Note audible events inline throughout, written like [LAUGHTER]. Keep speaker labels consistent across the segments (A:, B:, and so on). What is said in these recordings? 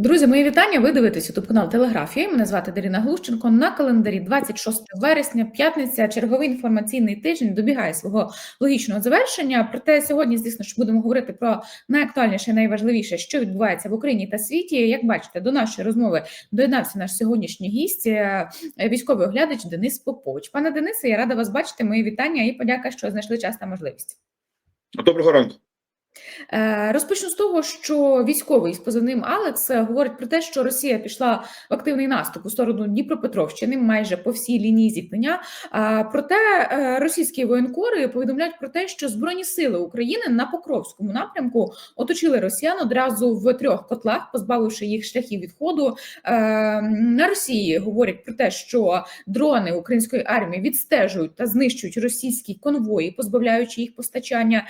A: Друзі, мої вітання. Ви дивитесь ютуб канал Телеграфія. Мене звати Дарина Глущенко. На календарі 26 вересня, п'ятниця, черговий інформаційний тиждень добігає свого логічного завершення. Проте сьогодні, звісно, що будемо говорити про найактуальніше, найважливіше, що відбувається в Україні та світі. Як бачите, до нашої розмови доєднався наш сьогоднішній гість, е, військовий оглядач Денис Попович. Пане Денисе, я рада вас бачити. Мої вітання і подяка, що знайшли час та можливість.
B: Доброго ранку.
A: Е, Розпочну з того, що військовий з позивним Алекс е, говорить про те, що Росія пішла в активний наступ у сторону Дніпропетровщини майже по всій лінії зіткнення. Проте е, російські воєнкори повідомляють про те, що збройні сили України на Покровському напрямку оточили росіян одразу в трьох котлах, позбавивши їх шляхів відходу. На Росії говорять про те, що дрони української армії відстежують та знищують російські конвої, позбавляючи їх постачання.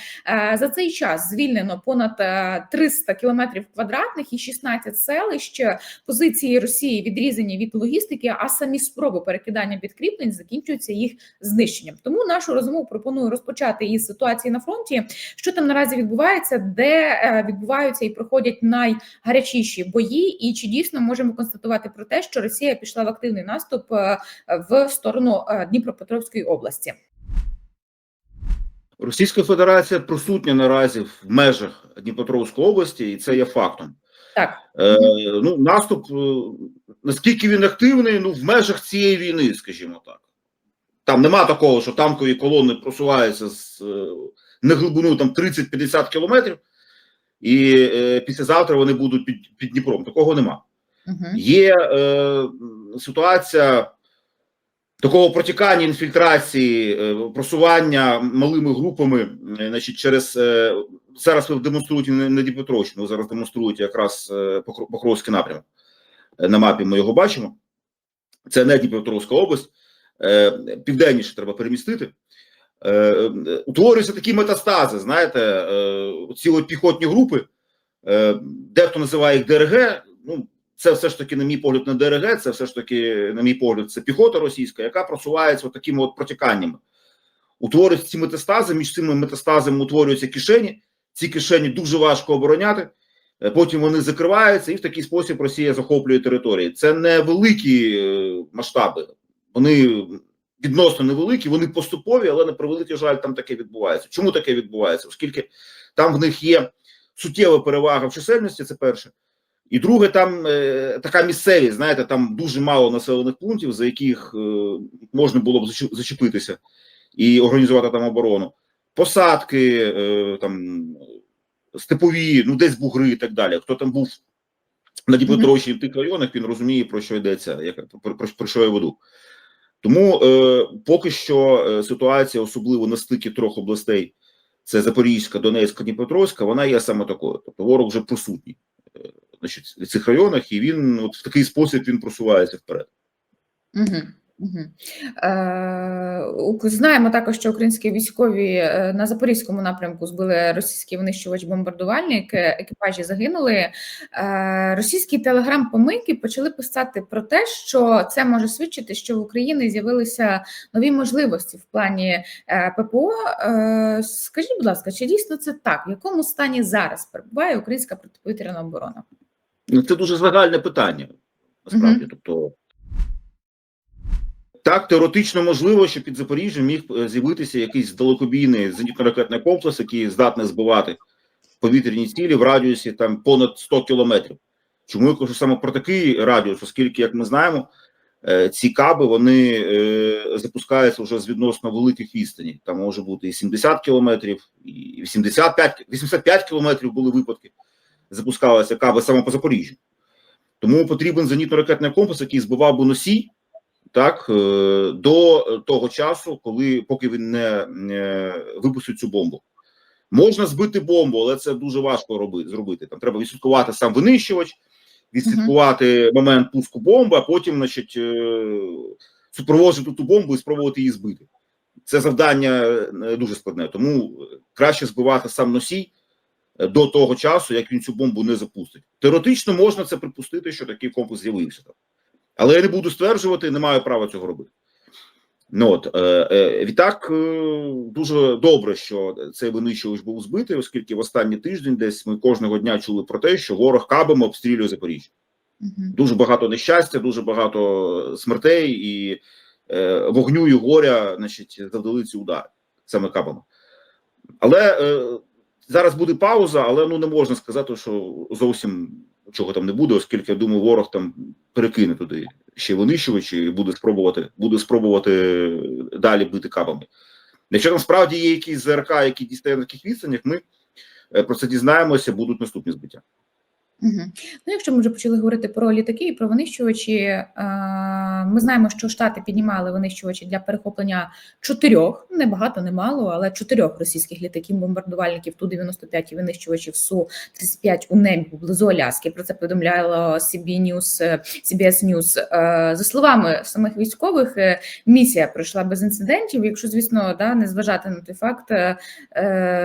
A: За цей час звільнено понад е, 300 кілометрів квадратних і 16 селищ. Позиції Росії відрізані від логістики, а самі спроби перекидання підкріплень закінчуються їх знищенням. Тому нашу розмову пропоную розпочати із ситуації на фронті. Що там наразі відбувається, де е, відбуваються і проходять найгарячіші бої, і чи дійсно можемо констатувати про те, що Росія пішла в активний наступ е, в сторону е, Дніпропетровської області?
B: Російська Федерація присутня наразі в межах Дніпропетровської області, і це є фактом.
A: Так.
B: Е, ну, наступ, е, наскільки він активний, ну, в межах цієї війни, скажімо так. Там нема такого, що танкові колони просуваються з е, не глибиною там 30-50 кілометрів, і е, післязавтра вони будуть під, під Дніпром. Такого нема.
A: Угу.
B: Є е, ситуація такого протікання інфільтрації, е, просування малими групами, е, значить, через е, зараз ви демонструєте не, Дніпропетровщину, зараз демонструєте якраз Покровський напрямок. На мапі ми його бачимо. Це не Дніпропетровська область, південніше треба перемістити. Утворюються такі метастази, знаєте, цілі піхотні групи, дехто називає їх ДРГ. Ну, це все ж таки, на мій погляд, не ДРГ, це все ж таки, на мій погляд, це піхота російська, яка просувається от такими от протіканнями. Утворюються ці метастази, між цими метастазами утворюються кишені. Ці кишені дуже важко обороняти. е, Потім вони закриваються, і в такий спосіб Росія захоплює території. Це не великі е, масштаби, вони відносно невеликі, вони поступові, але на превеликий жаль, там таке відбувається. Чому таке відбувається? Оскільки там в них є суттєва перевага в чисельності, це перше. І друге, там е, така місцевість, знаєте, там дуже мало населених пунктів, за яких е, можна було б зачепитися і організувати там оборону. Посадки, е, там степові, ну десь бугри і так далі. Хто там був на Дніпропетровщині в тих районах, він розуміє, про що йдеться, як, про, про, про що я веду. Тому е, поки що е, ситуація, особливо на стикі трьох областей, це Запорізька, Донецька, Дніпропетровська, вона є саме такою. Тобто ворог вже присутній е, значить, цих районах, і він от в такий спосіб він просувається вперед.
A: Угу. Угу. Е, знаємо також, що українські військові е, на запорізькому напрямку збили російський винищувач-бомбардувальник, е, екіпажі загинули. Е, російські телеграм-помийки почали писати про те, що це може свідчити, що в Україні з'явилися нові можливості в плані е, ППО. Е, скажіть, будь ласка, чи дійсно це так? В якому стані зараз перебуває українська протиповітряна оборона?
B: Ну, це дуже загальне питання, насправді. Тобто, так, теоретично можливо, що під Запоріжжям міг е, з'явитися якийсь далекобійний зенітно-ракетний комплекс, який здатний збивати повітряні цілі в радіусі там понад 100 кілометрів. Чому я кажу саме про такий радіус, оскільки, як ми знаємо, е, ці каби вони е, запускаються вже з відносно великих відстаней. Там може бути і 70 кілометрів, і 85, 85 кілометрів були випадки. Запускалися каби саме по Запоріжжю. Тому потрібен зенітно-ракетний комплекс, який збивав би носій, так е, до того часу, коли поки він не, не випустить цю бомбу. Можна збити бомбу, але це дуже важко робити зробити. Там треба відслідкувати сам винищувач, відслідкувати момент пуску бомби, а потім, значить, е, супроводжувати ту бомбу і спробувати її збити. Це завдання е, дуже складне. Тому краще збивати сам носій до того часу, як він цю бомбу не запустить. Теоретично можна це припустити, що такий комплекс з'явився там. Але я не буду стверджувати, не маю права цього робити. Ну от е, е, відтак е, дуже добре, що цей винищувач був збитий, оскільки в останній тиждень десь ми кожного дня чули про те, що ворог кабами обстрілює Запоріжжя.
A: Мгм.
B: Дуже багато нещастя, дуже багато смертей і е, вогню і горя, значить, завдали ці удари саме кабами. Але е, зараз буде пауза, але ну не можна сказати, що зовсім чого там не буде, оскільки я думаю, ворог там перекине туди ще винищувачі і буде спробувати, буде спробувати далі бити кабами. Якщо там справді є якісь ЗРК, які дістає на таких відстанях, ми е, про це дізнаємося, будуть наступні збиття.
A: Мгм. Ну, якщо ми вже почали говорити про літаки і про винищувачі, е, ми знаємо, що Штати піднімали винищувачі для перехоплення чотирьох, не багато, не мало, але чотирьох російських літаків, бомбардувальників Ту-95 і винищувачів Су-35 у небі поблизу Аляски. Про це повідомляло CB News, е, CBS News. Е, За словами самих військових, місія пройшла без інцидентів. Якщо, звісно, да, не зважати на той факт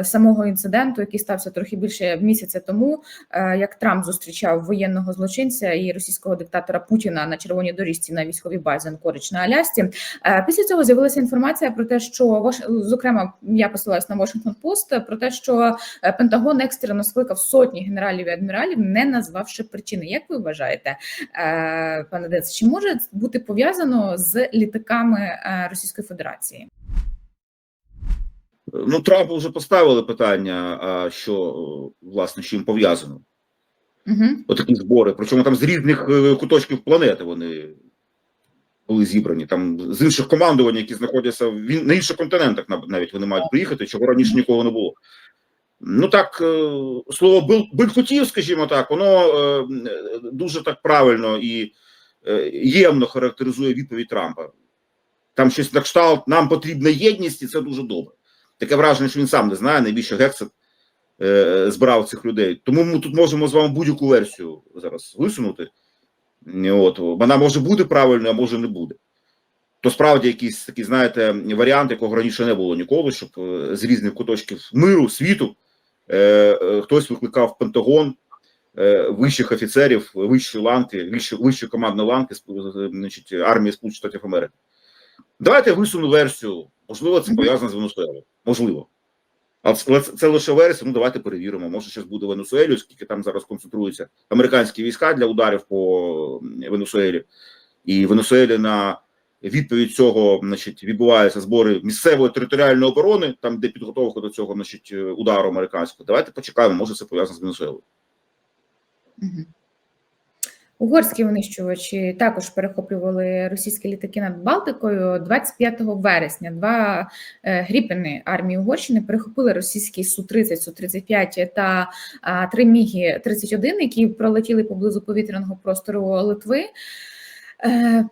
A: самого інциденту, який стався трохи більше місяця тому, як Трамп зустрічав воєнного злочинця і російського диктатора Путіна на червоній доріжці на військовій базі Анкорич на Алясці. Е, Після цього з'явилася інформація про те, що зокрема я посилаюсь на Washington Post, про те, що е, Пентагон екстрено скликав сотні генералів і адміралів, не назвавши причини. Як ви вважаєте, е, пане Дец, чи може бути пов'язано з літаками Російської Федерації?
B: Ну, Трампу вже поставили питання, що власне з чим пов'язано.
A: Угу.
B: Отакі збори. Причому там з різних е, куточків планети вони були зібрані. Там з інших командувань, які знаходяться в на інших континентах, навіть вони мають приїхати, чого раніше нікого не було. Ну так, е, слово «бил- «билькотів», скажімо так, воно е, дуже так правильно і ємно характеризує відповідь Трампа. Там щось на кшталт, нам потрібна єдність, і це дуже добре. Таке враження, що він сам не знає, найбільше Гексет збирав цих людей. Тому ми тут можемо з вами будь-яку версію зараз висунути. От, вона може бути правильною, а може не буде. То справді якийсь такий, знаєте, варіант, якого раніше не було ніколи, щоб е, з різних куточків миру, світу е, е, хтось викликав Пентагон е, вищих офіцерів, вищої ланки, вищої, вищої командної ланки значить, армії Сполучених Штатів Америки. Давайте висуну версію. Можливо, це пов'язано з Венесуелою. Можливо. Але це, лише версія. Ну давайте перевіримо. Може, щось буде Венесуелі, оскільки там зараз концентруються американські війська для ударів по Венесуелі. І Венесуелі на відповідь цього, значить, відбуваються збори місцевої територіальної оборони, там де підготовка до цього, значить, удару американського. Давайте почекаємо. Може, це пов'язано з Венесуелою.
A: Угорські винищувачі також перехоплювали російські літаки над Балтикою 25 вересня. Два е, гріпени армії Угорщини перехопили російські Су-30, Су-35 та а, три Мігі 31, які пролетіли поблизу повітряного простору Литви. Е,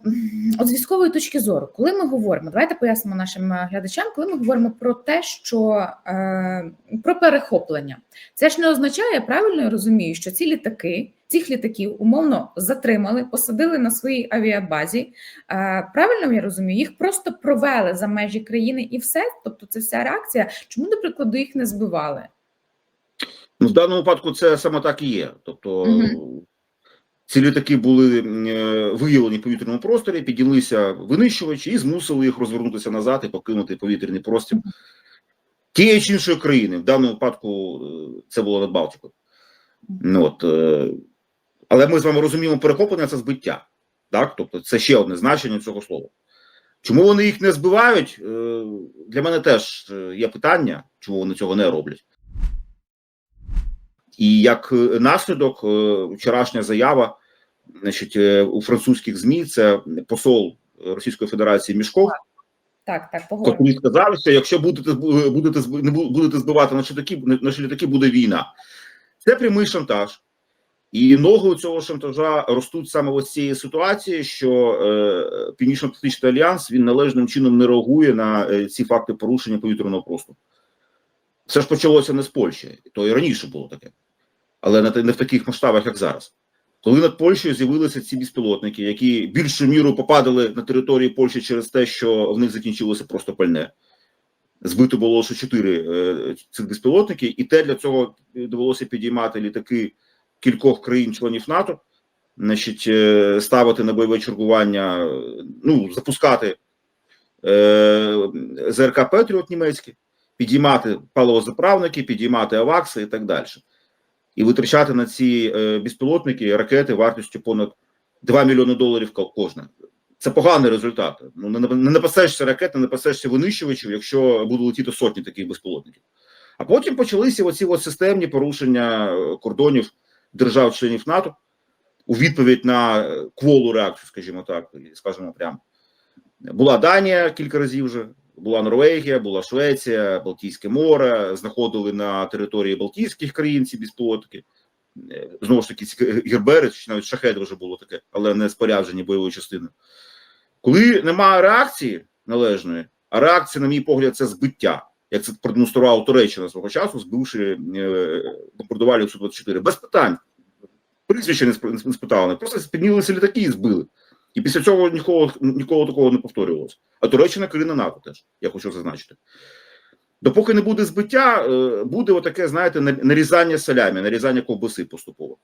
A: От з військової точки зору, коли ми говоримо, давайте пояснимо нашим глядачам, коли ми говоримо про те, що е, про перехоплення, це ж не означає, я правильно розумію, що ці літаки, цих літаків умовно затримали, посадили на своїй авіабазі. Е, правильно я розумію, їх просто провели за межі країни і все. Тобто, це вся реакція. Чому, до прикладу, їх не збивали?
B: Ну, в даному випадку це саме так і є. Тобто
A: Мгм.
B: ці літаки були е, виявлені в повітряному просторі, піднялися винищувачі і змусили їх розвернутися назад і покинути повітряний простір тієї чи іншої країни. В даному випадку е, це було над Балтикою. Ну, от, але ми з вами розуміємо, перехоплення це збиття. Так? Тобто це ще одне значення цього слова. Чому вони їх не збивають? Е, Для мене теж е, є питання, чому вони цього не роблять. І як е, наслідок, вчорашня заява значить, у французьких ЗМІ це посол Російської Федерації Мішков,
A: Так, так, поговоримо.
B: сказав, що якщо будете будете не будете збивати наші літаки, наші літаки буде війна. Це прямий шантаж. І ноги у цього шантажа ростуть саме ось цієї ситуації, що е, Північно-Атлантичний альянс він належним чином не реагує на е, ці факти порушення повітряного простору. Це ж почалося не з Польщі, то і раніше було таке, але не, не в таких масштабах, як зараз. Коли над Польщею з'явилися ці безпілотники, які більшою мірою попадали на територію Польщі через те, що в них закінчилося просто пальне. Збито було лише чотири е, цих безпілотники, і те для цього довелося підіймати літаки кількох країн-членів НАТО, значить, е, ставити на бойове чергування, ну, запускати е, ЗРК Петріот німецькі, підіймати паливозаправники, підіймати авакси і так далі. і витрачати на ці е, безпілотники ракети вартістю понад 2 мільйони доларів ко- кожна. Це поганий результат. Ну не, напасешся ракет, не напасешся винищувачів, якщо будуть летіти сотні таких безпілотників. А потім почалися оці от системні порушення е, кордонів держав-членів НАТО у відповідь на кволу реакцію, скажімо так, скажімо прямо. Була Данія кілька разів вже, була Норвегія, була Швеція, Балтійське море, знаходили на території Балтійських країн ці безпілотники. Е, Знову ж таки, гербери, чи навіть шахеди вже було таке, але не споряджені бойовою частиною. Коли немає реакції належної, а реакція, на мій погляд, це збиття, як це продемонструвала Туреччина свого часу, збивши е, бомбардувальник Су-24. Без питань. Прізвище не сп- спитали, просто піднялися літаки і збили. І після цього нікого, ніколи такого не повторювалося. А Туреччина країна НАТО теж, я хочу зазначити. Допоки не буде збиття, е, буде отаке, знаєте, на- нарізання салямі, нарізання ковбаси поступово.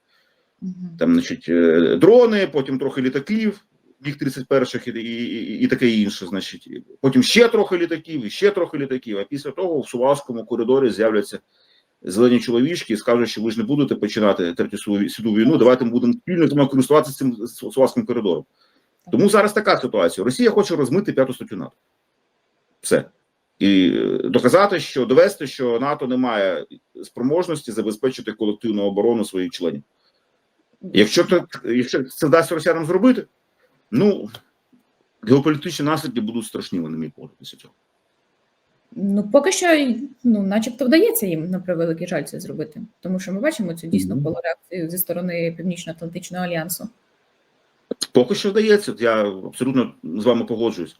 B: Там, значить, е, дрони, потім трохи літаків, їх 31-х і, і, і, і таке інше. Значить, потім ще трохи літаків, і ще трохи літаків. А після того в Сувалському коридорі з'являться зелені чоловічки і скажуть, що ви ж не будете починати третю світову війну. Давайте ми будемо спільно користуватися цим Сувалським коридором. Тому зараз така ситуація. Росія хоче розмити п'яту статтю НАТО. Все. І е, доказати, що довести, що НАТО не має спроможності забезпечити колективну оборону своїх членів. Якщо це, якщо це вдасться росіянам зробити, ну геополітичні наслідки будуть страшними, на мій погляд, після цього.
A: Ну, поки що, ну, начебто, вдається їм на превеликий жаль це зробити, тому що ми бачимо цю дійсно
B: Мгм.
A: полуреакцію зі сторони Північно-Атлантичного альянсу.
B: Поки що вдається, я абсолютно з вами погоджуюсь.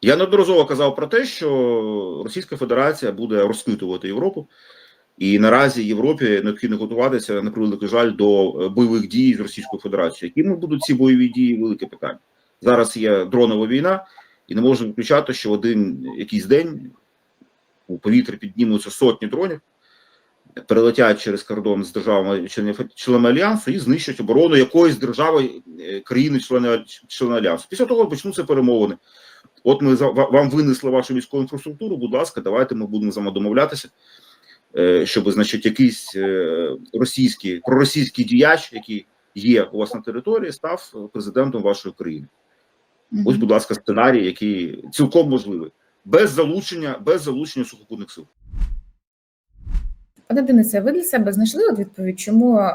B: Я неодноразово казав про те, що Російська Федерація буде розхитувати Європу, і наразі Європі необхідно готуватися на превеликий жаль до е, бойових дій з Російською Федерацією. Якими будуть ці бойові дії? Велике питання. Зараз є дронова війна, і не можна виключати, що в один якийсь день у повітрі піднімуться сотні дронів, перелетять через кордон з державами членами альянсу і знищать оборону якоїсь держави е, країни члени члени альянсу. Після того почнуться перемовини. От ми вам винесли вашу військову інфраструктуру. Будь ласка, давайте ми будемо з вами домовлятися, щоб, значить, якийсь е, російський проросійський діяч, який є у вас на території, став президентом вашої країни. Ось, будь ласка, сценарій, який цілком можливий, без залучення, без залучення сухопутних сил.
A: Пане Денисе, ви для себе знайшли от відповідь, чому е,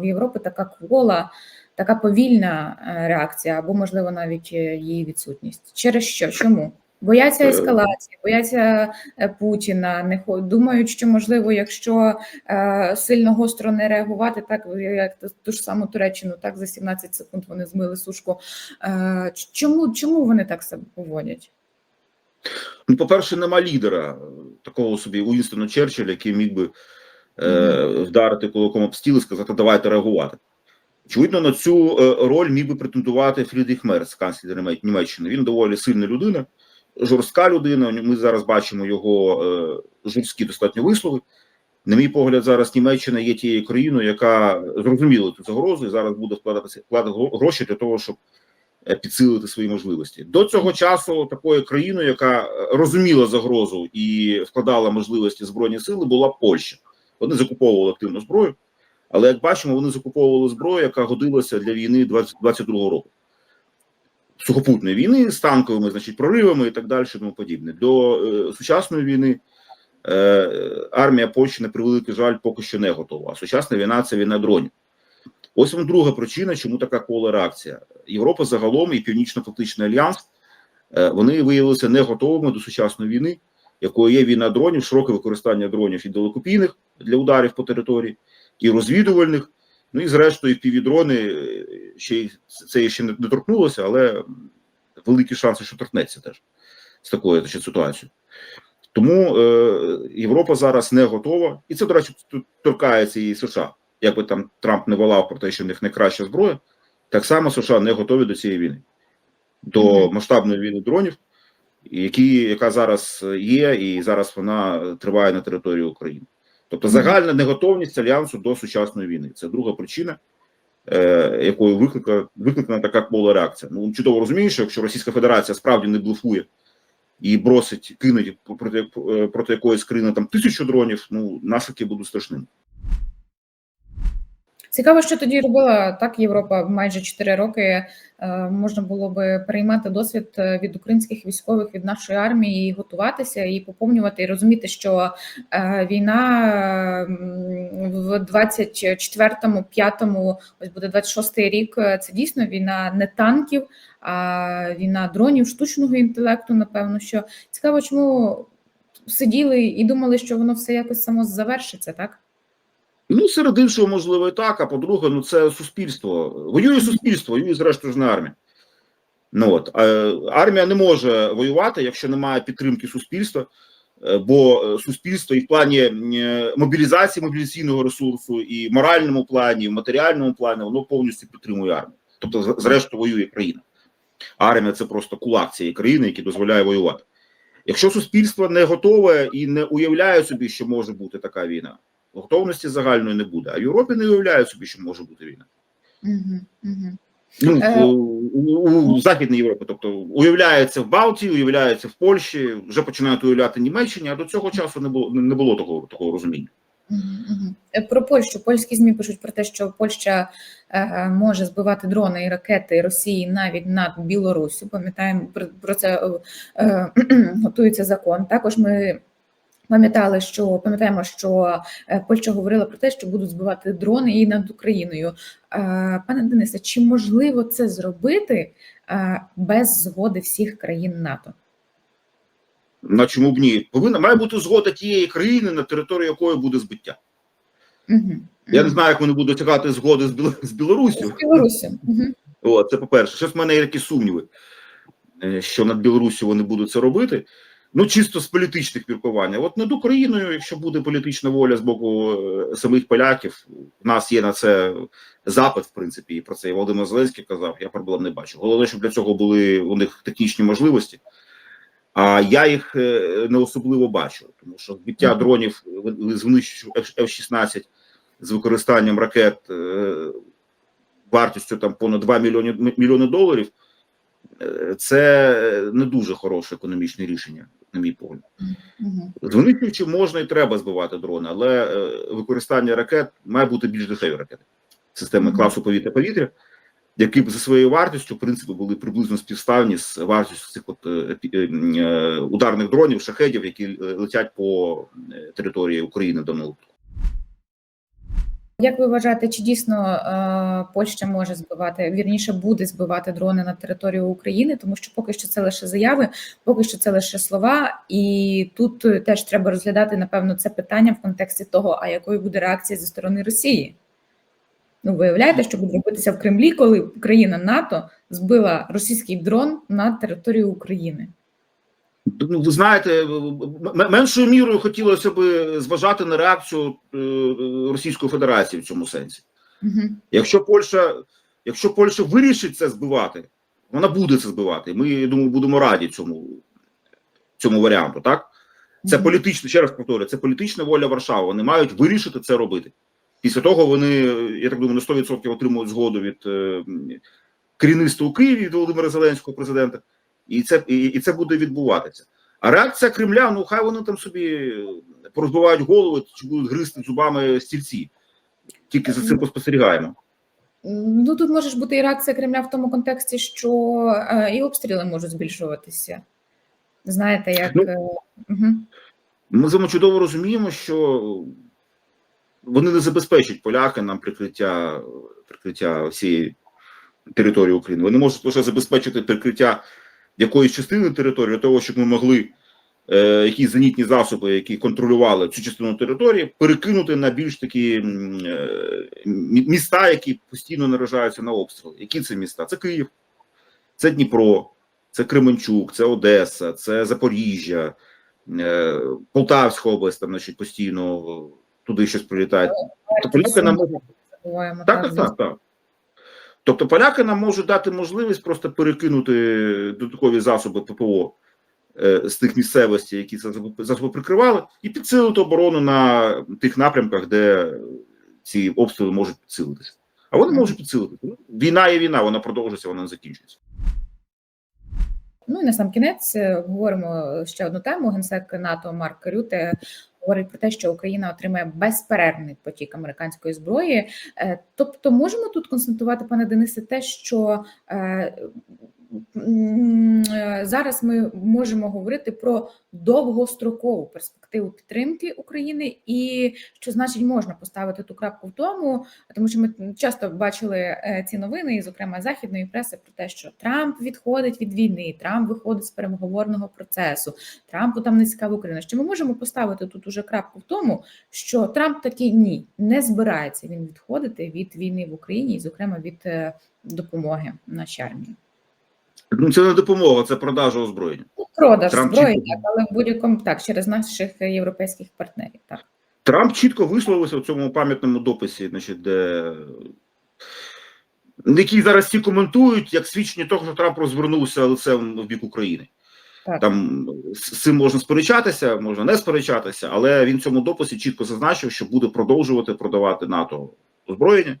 A: в Європі така квола, така повільна е, реакція, або, можливо, навіть е, її відсутність? Через що? Чому? Бояться
B: Е.
A: ескалації, бояться е, Путіна, не думають, що можливо, якщо е, сильно гостро не реагувати, так як ту- ж саму Туреччину, так за 17 секунд вони змили сушку. Чому, чому вони так себе поводять?
B: Ну, по-перше, нема лідера такого собі Уінстона Черчилля, який міг би е, вдарити кулаком об стіл і сказати, давайте реагувати. Очевидно, на цю роль міг би претендувати Фрідріх Мерц, канцлер Німеччини. Він доволі сильна людина, жорстка людина. Ми зараз бачимо його е, жорсткі достатньо вислови. На мій погляд, зараз Німеччина є тією країною, яка зрозуміла цю загрозу і зараз буде вкладатися вкладати гроші для того, щоб е, підсилити свої можливості. До цього часу такою країною, яка е, розуміла загрозу і вкладала можливості збройні сили, була Польща. Вони закуповували активну зброю, але як бачимо, вони закуповували зброю, яка годилася для війни 20, 22-го року. Сухопутної війни з танковими, значить, проривами і так далі, тому подібне. До е, сучасної війни е, армія Польщі, на превеликий жаль, поки що не готова. А сучасна війна це війна дронів. Ось вам друга причина, чому така кола реакція. Європа загалом і Північно-Атлантичний альянс е, вони виявилися не готовими до сучасної війни, якою є війна дронів, широке використання дронів і далекопійних для ударів по території, і розвідувальних. Ну і зрештою, півдрони ще й- це ще не доторкнулося, але великі шанси, що торкнеться теж з такою значить, ситуацією. Тому е, Європа зараз не готова, і це, до речі, торкається і США. Якби там Трамп не волав про те, що в них найкраща зброя, так само США не готові до цієї війни, до
A: Мгм.
B: масштабної війни дронів, які, яка зараз є, і зараз вона триває на території України. Тобто загальна неготовність альянсу до сучасної війни. Це друга причина, якою викликана, викликана така кола реакція. Ну чудово розумієш, що якщо Російська Федерація справді не блефує і бросить, кинуть проти, е, проти якоїсь країни там тисячу дронів, ну наслідки будуть страшними.
A: Цікаво, що тоді робила так Європа майже 4 роки. Е, Можна було би переймати досвід е, від українських військових від нашої армії, і готуватися і поповнювати, і розуміти, що е, війна в 24-му, 5-му, ось буде 26-й рік. Це дійсно війна не танків, а війна дронів, штучного інтелекту. Напевно, що цікаво, чому сиділи і думали, що воно все якось само завершиться, так?
B: Ну, серед іншого, можливо, і так. А по-друге, ну це суспільство. Воює суспільство, воює зрештою ж не армія. Ну от е, армія не може воювати, якщо немає підтримки суспільства, е, бо е, суспільство і в плані мобілізації мобілізаційного ресурсу, і в моральному плані, і в матеріальному плані воно повністю підтримує армію. Тобто, зрештою, воює країна. Армія це просто кулак цієї країни, який дозволяє воювати. Якщо суспільство не готове і не уявляє собі, що може бути така війна, готовності загальної не буде. А в Європі не уявляють собі, що може бути війна.
A: Угу, угу.
B: Ну
A: Е.
B: у, у, у Західній Європі, тобто уявляється в Балтії, уявляється в Польщі, вже починають уявляти Німеччині, а до цього часу не було не було такого такого розуміння.
A: Е, Про Польщу польські змі пишуть про те, що Польща е, може збивати дрони і ракети Росії навіть над Білоруссю. Пам'ятаємо про, про це е, е, [CLEARS THROAT] готується закон. Також ми. Пам'ятали, що пам'ятаємо, що е, Польща говорила про те, що будуть збивати дрони і над Україною. Е, Пане Денисе, чи можливо це зробити е, без згоди всіх країн НАТО?
B: На чому б ні? Повинна має бути згода тієї країни, на території якої буде збиття.
A: Угу.
B: Я не знаю, як вони будуть досягати згоди з Біло- з.
A: Білорусі. Угу.
B: О, це по-перше. Щось в мене є такі сумніви, що над Білоруссю вони будуть це робити. Ну, чисто з політичних міркувань. От над Україною, якщо буде політична воля з боку е, самих поляків, в нас є на це запит, в принципі, і про це і Володимир Зеленський казав, я проблем не бачу. Головне, щоб для цього були у них технічні можливості. А я їх е, не особливо бачу, тому що збиття дронів з винищувачів F-16 з використанням ракет е, вартістю там понад 2 мільйони мільйони доларів. Це не дуже хороше економічне рішення, на мій погляд. З винищувачів можна і треба збивати дрони, але е, використання ракет має бути більш дешеві ракети. Системи класу повітря-повітря, які б за своєю вартістю, в принципі, були приблизно співставні з вартістю цих от, е, е, ударних дронів, шахедів, які летять по території України до випадку.
A: Як ви вважаєте, чи дійсно е, Польща може збивати, вірніше буде збивати дрони на територію України, тому що поки що це лише заяви, поки що це лише слова, і тут теж треба розглядати напевно це питання в контексті того, а якою буде реакція зі сторони Росії? Ну, виявляєте, що буде робитися в Кремлі, коли країна НАТО збила російський дрон на територію України?
B: Ну, ви знаєте, меншою мірою хотілося б зважати на реакцію е, Російської Федерації в цьому сенсі.
A: Угу.
B: Якщо Польща, якщо Польща вирішить це збивати, вона буде це збивати. Ми я думаю, будемо раді цьому, цьому варіанту. Так це політична, ще раз повторюю, це політична воля Варшави. Вони мають вирішити це робити. Після того вони, я так думаю, на 100% отримують згоду від е, керівництва у Києві від Володимира Зеленського президента, і це і, і це буде відбуватися. А реакція Кремля, ну хай вони там собі порозбивають голови чи будуть гризти зубами стільці. Тільки за цим поспостерігаємо.
A: Ну тут може ж бути і реакція Кремля в тому контексті, що е, і обстріли можуть збільшуватися. Знаєте, як
B: Ну,
A: е, угу.
B: Ми з вами чудово розуміємо, що вони не забезпечать поляки нам прикриття прикриття всієї території України. Вони можуть лише забезпечити прикриття якоїсь частини території для того, щоб ми могли е, якісь зенітні засоби, які контролювали цю частину території, перекинути на більш такі е, міста, які постійно наражаються на обстріли. Які це міста? Це Київ, це Дніпро, це Кременчук, це Одеса, це Запоріжжя. Е, Полтавська область там, значить, постійно туди щось прилітає. Тобто нам так, так, так, так. Тобто поляки нам можуть дати можливість просто перекинути додаткові засоби ППО е, з тих місцевостей, які це засоби- прикривали, і підсилити оборону на тих напрямках, де ці обстріли можуть підсилитися. А вони можуть підсилитися. Війна є війна, вона продовжується, вона не закінчується.
A: Ну і на сам кінець е, говоримо ще одну тему. Генсек НАТО Марк Рюте говорить про те, що Україна отримає безперервний потік американської зброї. Е, Тобто, можемо тут констатувати, пане Денисе, те, що е, зараз ми можемо говорити про довгострокову перспективу підтримки України, і що значить можна поставити ту крапку в тому, тому що ми часто бачили е, ці новини, і зокрема західної преси, про те, що Трамп відходить від війни, Трамп виходить з переговорного процесу, Трампу там не цікава Україна. Що ми можемо поставити тут уже крапку в тому, що Трамп таки ні, не збирається він відходити від війни в Україні, і зокрема від е, допомоги нашій армії.
B: Ну, це не допомога, це продажа озброєння.
A: Продаж
B: Трамп
A: зброї,
B: чітко-
A: так, але в будь-якому так, через наших європейських партнерів. Так.
B: Трамп чітко висловився в цьому пам'ятному дописі, значить, де який зараз всі коментують як свідчення того, що Трамп розвернувся лицем в бік України.
A: Так.
B: Там з цим можна сперечатися, можна не сперечатися, але він в цьому дописі чітко зазначив, що буде продовжувати продавати НАТО озброєння,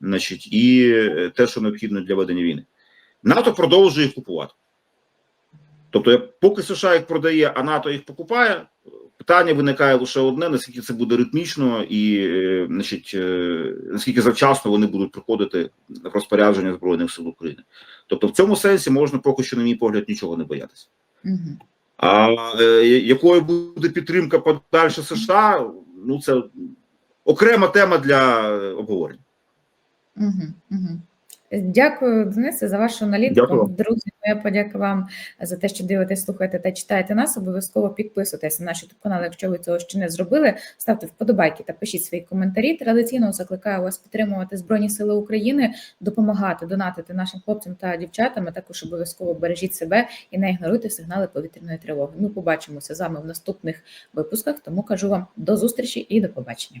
B: значить, і е, те, що необхідно для ведення війни. НАТО продовжує їх купувати. Тобто, поки США їх продає, а НАТО їх покупає, питання виникає лише одне: наскільки це буде ритмічно, і е, значить, е, наскільки завчасно вони будуть приходити в розпорядження Збройних сил України. Тобто, в цьому сенсі можна поки що, на мій погляд, нічого не боятися.
A: Угу.
B: А е, якою буде підтримка подальше США? Ну це окрема тема для обговорення.
A: Угу, угу. Дякую, Денисе, за вашу аналітику.
B: Дякую.
A: Друзі, моя подяка вам за те, що дивитесь, слухаєте та читаєте нас. Обов'язково підписуйтесь на наш youtube канал, якщо ви цього ще не зробили. Ставте вподобайки та пишіть свої коментарі. Традиційно закликаю вас підтримувати Збройні Сили України, допомагати донатити нашим хлопцям та дівчатам. а Також обов'язково бережіть себе і не ігноруйте сигнали повітряної тривоги. Ми побачимося з вами в наступних випусках. Тому кажу вам до зустрічі і до побачення.